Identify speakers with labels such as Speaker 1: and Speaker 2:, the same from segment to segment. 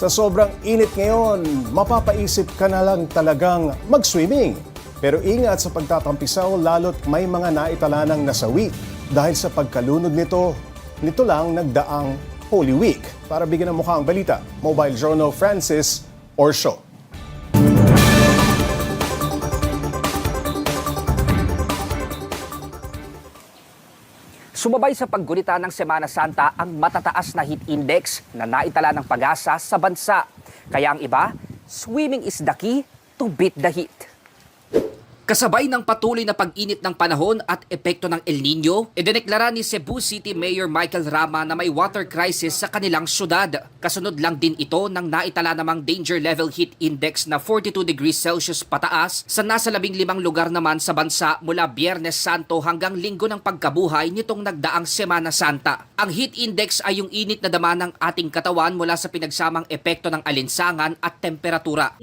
Speaker 1: Sa sobrang init ngayon, mapapaisip ka na lang talagang mag-swimming. Pero ingat sa pagtatampisaw lalo't may mga naitala ng nasawi dahil sa pagkalunod nito, nito lang nagdaang Holy Week. Para bigyan ng mukha ang balita, Mobile Journal Francis Orsho.
Speaker 2: Sumabay sa paggulita ng Semana Santa ang matataas na heat index na naitala ng pag-asa sa bansa. Kaya ang iba, swimming is the key to beat the heat. Kasabay ng patuloy na pag-init ng panahon at epekto ng El Nino, idineklara ni Cebu City Mayor Michael Rama na may water crisis sa kanilang syudad. Kasunod lang din ito ng naitala namang danger level heat index na 42 degrees Celsius pataas sa nasa labing limang lugar naman sa bansa mula Biyernes Santo hanggang linggo ng pagkabuhay nitong nagdaang Semana Santa. Ang heat index ay yung init na dama ng ating katawan mula sa pinagsamang epekto ng alinsangan at temperatura.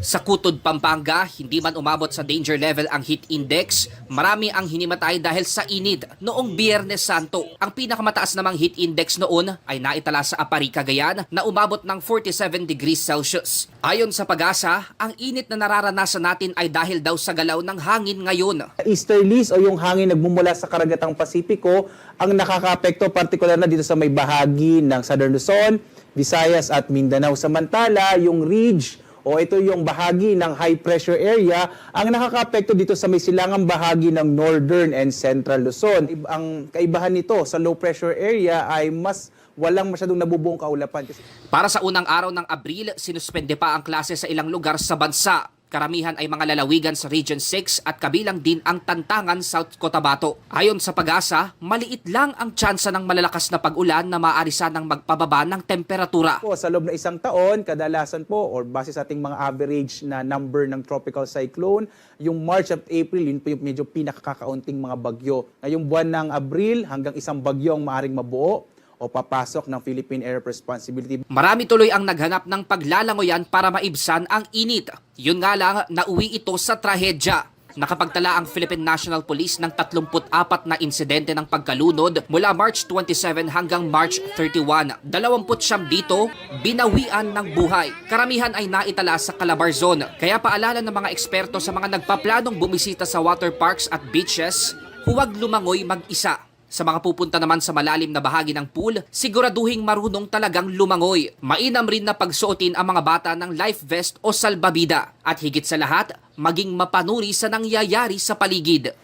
Speaker 2: Sa Kutod, Pampanga, hindi man umabot sa danger level ang heat index, marami ang hinimatay dahil sa inid noong Biyernes Santo. Ang pinakamataas namang heat index noon ay naitala sa Apari, Cagayan na umabot ng 47 degrees Celsius. Ayon sa pag-asa, ang init na nararanasan natin ay dahil daw sa galaw ng hangin ngayon.
Speaker 3: easterlies o yung hangin nagmumula sa karagatang Pasipiko ang nakakaapekto partikular na dito sa may bahagi ng Southern Luzon, Visayas at Mindanao. Samantala, yung ridge o ito yung bahagi ng high pressure area ang nakakaapekto dito sa may silangang bahagi ng Northern and Central Luzon. Ang kaibahan nito sa low pressure area ay mas walang masyadong nabubuong kaulapan. Kasi
Speaker 2: Para sa unang araw ng Abril, sinuspende pa ang klase sa ilang lugar sa bansa. Karamihan ay mga lalawigan sa Region 6 at kabilang din ang Tantangan, South Cotabato. Ayon sa pag-asa, maliit lang ang tsansa ng malalakas na pag-ulan na maaari sanang magpababa ng temperatura.
Speaker 3: po, sa loob ng isang taon, kadalasan po, or base sa ating mga average na number ng tropical cyclone, yung March at April, yun po yung medyo pinakakakaunting mga bagyo. Ngayong buwan ng Abril, hanggang isang bagyo ang maaring mabuo o papasok ng Philippine Air Responsibility
Speaker 2: Marami tuloy ang naghanap ng paglalangoyan para maibsan ang init. Yun nga lang, nauwi ito sa trahedya. Nakapagtala ang Philippine National Police ng 34 na insidente ng pagkalunod mula March 27 hanggang March 31. 20 siyam dito, binawian ng buhay. Karamihan ay naitala sa Calabar Zone. Kaya paalala ng mga eksperto sa mga nagpaplanong bumisita sa water parks at beaches, huwag lumangoy mag-isa. Sa mga pupunta naman sa malalim na bahagi ng pool, siguraduhing marunong talagang lumangoy. Mainam rin na pagsuotin ang mga bata ng life vest o salbabida. At higit sa lahat, maging mapanuri sa nangyayari sa paligid.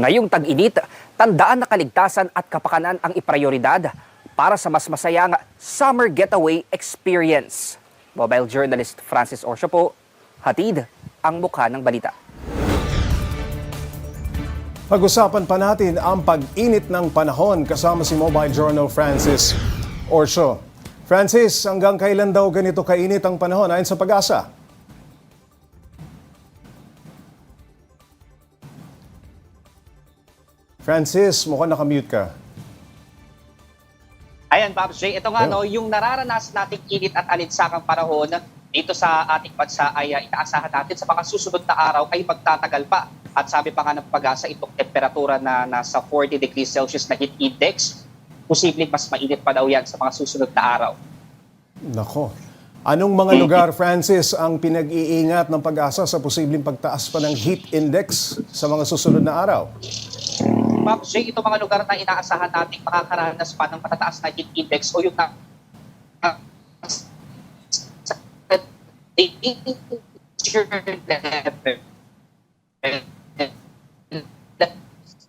Speaker 2: Ngayong tag-init, tandaan na kaligtasan at kapakanan ang iprioridad para sa mas masayang summer getaway experience. Mobile journalist Francis Orsio po, hatid ang mukha ng balita.
Speaker 1: Pag-usapan pa natin ang pag-init ng panahon kasama si Mobile Journal Francis Orsho. Francis, hanggang kailan daw ganito kainit ang panahon ayon sa pag-asa? Francis, mukhang nakamute ka.
Speaker 4: Ayan, Pops J. Ito nga,
Speaker 1: Yeah.
Speaker 4: no, yung nararanasan nating init at alinsakang panahon dito sa ating bansa ay uh, inaasahan natin sa mga susunod na araw ay magtatagal pa. At sabi pa nga ng pag-asa, itong temperatura na nasa 40 degrees Celsius na heat index, posibleng mas mainit pa daw yan sa mga susunod na araw.
Speaker 1: Nako. Anong mga lugar, Francis, ang pinag-iingat ng pag-asa sa posibleng pagtaas pa ng heat index sa mga susunod na araw?
Speaker 4: Pops J, itong mga lugar na inaasahan nating makakaranas pa ng matataas na heat index o yung na, danger level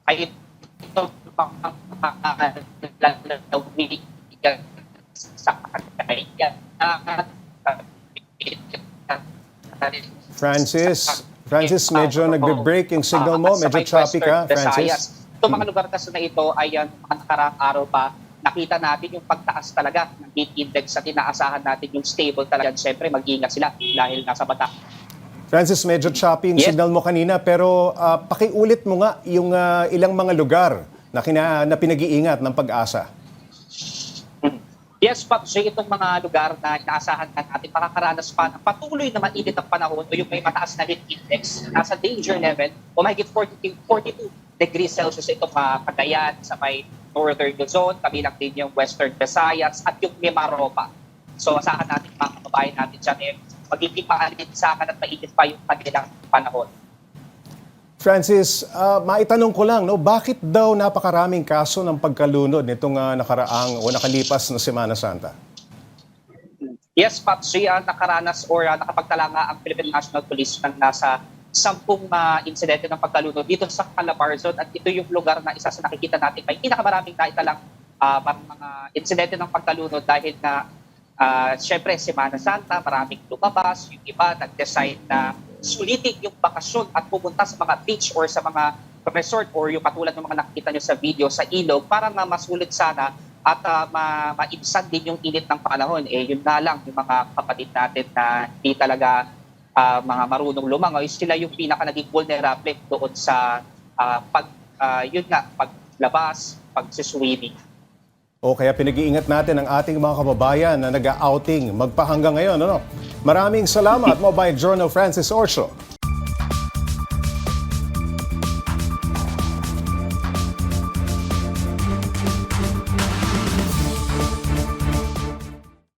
Speaker 4: ay ito sa kanya
Speaker 1: Francis, Francis, medyo nagbe-break yung signal mo. Medyo choppy ka, Francis.
Speaker 4: Itong mga lugar kasi na ito ay yan, mga nakaraang araw pa, nakita natin yung pagtaas talaga ng heat index at inaasahan natin yung stable talaga. Siyempre, mag-iingat sila dahil nasa bata.
Speaker 1: Francis, medyo choppy yung
Speaker 4: Yes.
Speaker 1: signal mo kanina, pero ah, pakiulit mo nga yung ah, ilang mga lugar na, kina, na pinag-iingat ng pag-asa.
Speaker 4: Yes, so itong mga lugar na inaasahan na natin makakaranas pa ng patuloy na mainit ang panahon o yung may mataas na heat index, nasa danger level o mahigit 40, 42 degrees Celsius itong mga Cagayan, sa may Northern Luzon, kabilang din yung Western Visayas at yung Mimaropa. So asahan natin mga kababayan natin dyan eh, magiging maalinsakan at mainit pa yung kanilang panahon.
Speaker 1: Francis, ah, maitanong ko lang, no, bakit daw napakaraming kaso ng pagkalunod nitong ah, nakaraang o nakalipas na Semana Santa?
Speaker 4: Yes, Pops, siya nakaranas or uh, nakapagtala nga ang Philippine National Police ng nasa sampung uh, insidente ng pagkalunod dito sa Calabarzon at ito yung lugar na isa sa nakikita natin may pinakamaraming naitalang uh, mga insidente ng pagkalunod dahil na uh, syempre Semana Santa, maraming lumabas, yung iba nag-decide na sulitin yung bakasyon at pumunta sa mga beach or sa mga resort or yung katulad ng mga nakikita nyo sa video sa ilog para nga masulit sana at uh, ma- maibsan din yung init ng panahon. Eh, yun na lang yung mga kapatid natin na hindi talaga ah, mga marunong lumangoy, sila yung pinaka naging vulnerable doon sa ah, pag, ah, yun nga, paglabas, pagsiswimming.
Speaker 1: O kaya pinag-iingat natin ang ating mga kababayan na nag-outing magpahanggang ngayon. Ano? Maraming salamat, Mobile Journal Francis Orso.